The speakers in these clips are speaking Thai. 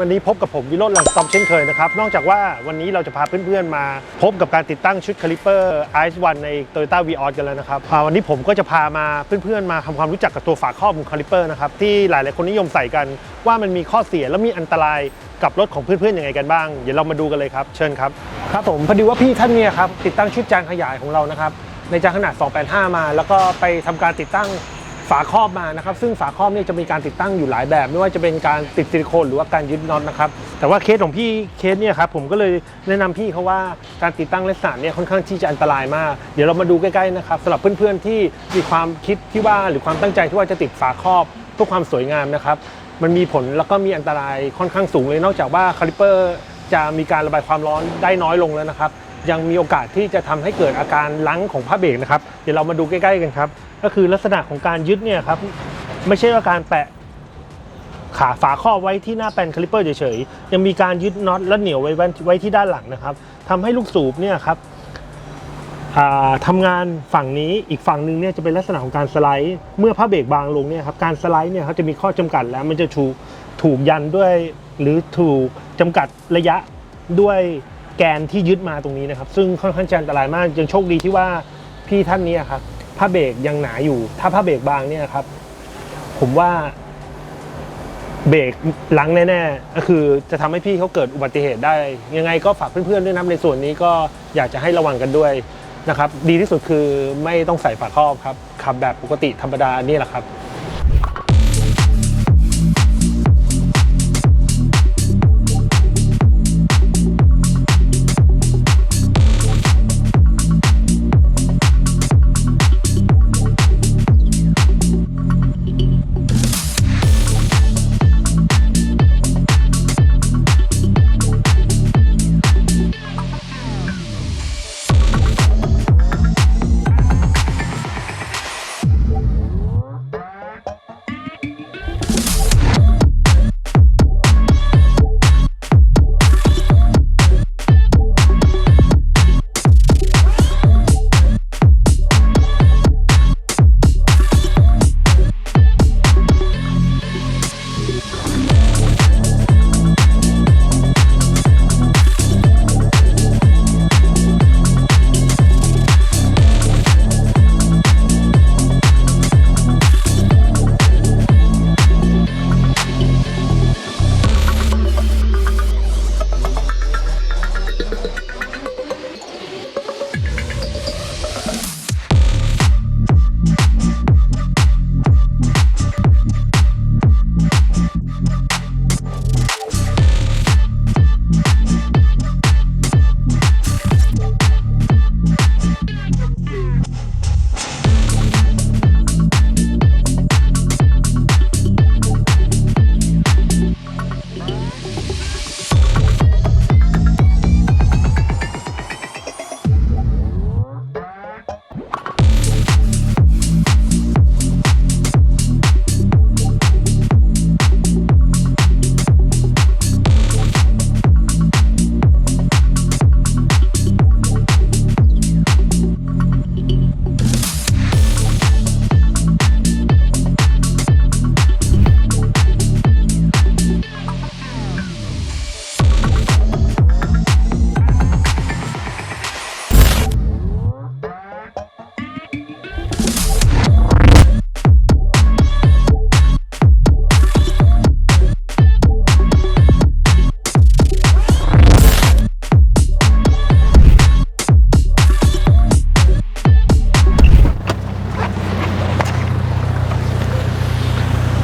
วันนี้พบกับผมวิโรจน์หลังสตอมเช่นเคยนะครับ นอกจากว่าวันนี้เราจะพาเพื่อนๆมา พบกับการติดตั้งชุดคาลิเปอร์ไอซ์วันใน Toyota v ีออกันแล้วนะครับวันนี้ผมก็จะพามาเพื่อนๆมาทำความรู้จักกับตัวฝาครอบของคาลิเปอร์นะครับที่หลายๆคนนิยมใส่กันว่ามันมีข้อเสียและมีอันตรายกับรถของเพื่อนๆยังไงกันบ้าง เดี๋ยวเรามาดูกันเลยครับ เชิญครับ ครับผมพอดีว่าพี่ท่านเนี่ยครับติดตั้งชุดจานขยายของเรานะครับในจานขนาด 285 มา แล้วก็ไปทำการติดตั้ง ฝาครอบมานะครับ ซึ่งฝาครอบเนี่ยจะมีการติดตั้งอยู่หลายแบบ ไม่ว่าจะเป็นการติดซิลิโคนหรือว่าการยึดน็อตนะครับ แต่ว่าเคสของพี่เคสเนี่ยครับผมก็เลยแนะนำพี่เขาว่าการติดตั้งลักษณะเนี่ยค่อนข้างที่จะอันตรายมาก เดี๋ยวเรามาดูใกล้ๆนะครับสำหรับเพื่อนๆที่มีความคิดที่ว่าหรือความตั้งใจที่ว่าจะติดฝาครอบเพื่อความสวยงามนะครับมันมีผลแล้วก็มีอันตรายค่อนข้างสูงเลยนอกจากว่าคาลิเปอร์จะมีการระบายความร้อนได้น้อยลงแล้วนะครับ ยังมีโอกาสที่จะทำให้เกิดอาการลังของผ้าเบรกนะครับ เดี๋ยวเรามาดูใกล้ๆกันครับ ก็คือลักษณะของการยึดเนี่ยครับไม่ใช่ว่าการแปะขาฝาครอบไว้ที่หน้าแปนคลิปเปอร์เฉยๆ ยังมีการยึดน็อตและเหนียวไว้ไว้ที่ด้านหลังนะครับทำให้ลูกสูบเนี่ยครับอ่าทำงานฝั่งนี้อีกฝั่งหนึ่งเนี่ยจะเป็นลักษณะของการสไลด์ เมื่อผ้าเบรกบางลงเนี่ยครับการสไลด์เนี่ยเขาจะมีข้อจำกัดแล้วมันจะถูกถูกยันด้วยหรือถูกจำกัดระยะด้วย แกนที่ยึดมาตรงนี้นะครับ ซึ่งค่อนข้างจะอันตรายมากยังโชคดีที่ว่าพี่ท่านนี้ครับผ้าเบรกยังหนาอยู่ ถ้าผ้าเบรกบางเนี่ยครับ ผมว่าเบรกลังแน่ๆก็คือจะทำให้พี่เขาเกิดอุบัติเหตุได้ ยังไงก็ฝากเพื่อนๆด้วยนะในส่วนนี้ก็อยากจะให้ระวังกันด้วยนะครับ ดีที่สุดคือไม่ต้องใส่ฝาครอบครับขับแบบปกติธรรมดานี่แหละครับ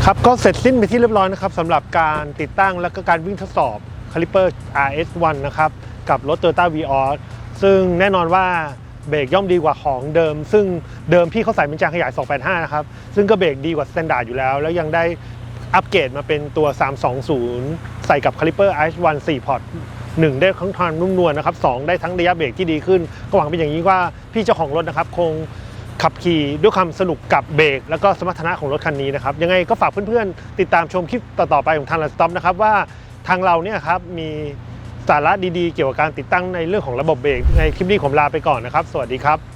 ครับก็เสร็จสิ้นไปที่เรียบร้อยนะครับสำหรับการติดตั้งและก็การวิ่งทดสอบคาลิเปอร์ RS1 นะครับ กับรถ Toyota v ีออซึ่งแน่นอนว่าเบรกย่อมดีกว่าของเดิม ซึ่งเดิมพี่เขาใส่เป็นจานขยาย 285 นะครับ ซึ่งก็เบรกดีกว่าสแตนดาร์ดอยู่แล้ว แล้วยังได้อัปเกรดมาเป็นตัว 320 ใส่กับคาลิเปอร์ RS1 4พอร์ต1ได้ทั้งความนุ่มนวลนะครับสองได้ทั้งระยะเบรกที่ดีขึ้น ก็หวังเป็นอย่างนี้ว่าพี่เจ้าของรถนะครับคง ขับขี่ด้วยความสนุกกับเบรกแล้วก็สมรรถนะของรถคันนี้นะครับ ยังไงก็ฝากเพื่อนๆ ติดตามชมคลิปต่อๆไปของทางลันสต็อปนะครับว่าทางเราเนี่ยครับมีสาระดีๆ เกี่ยวกับการติดตั้งในเรื่องของระบบเบรกในคลิปนี้ผมลาไปก่อนนะครับ สวัสดีครับ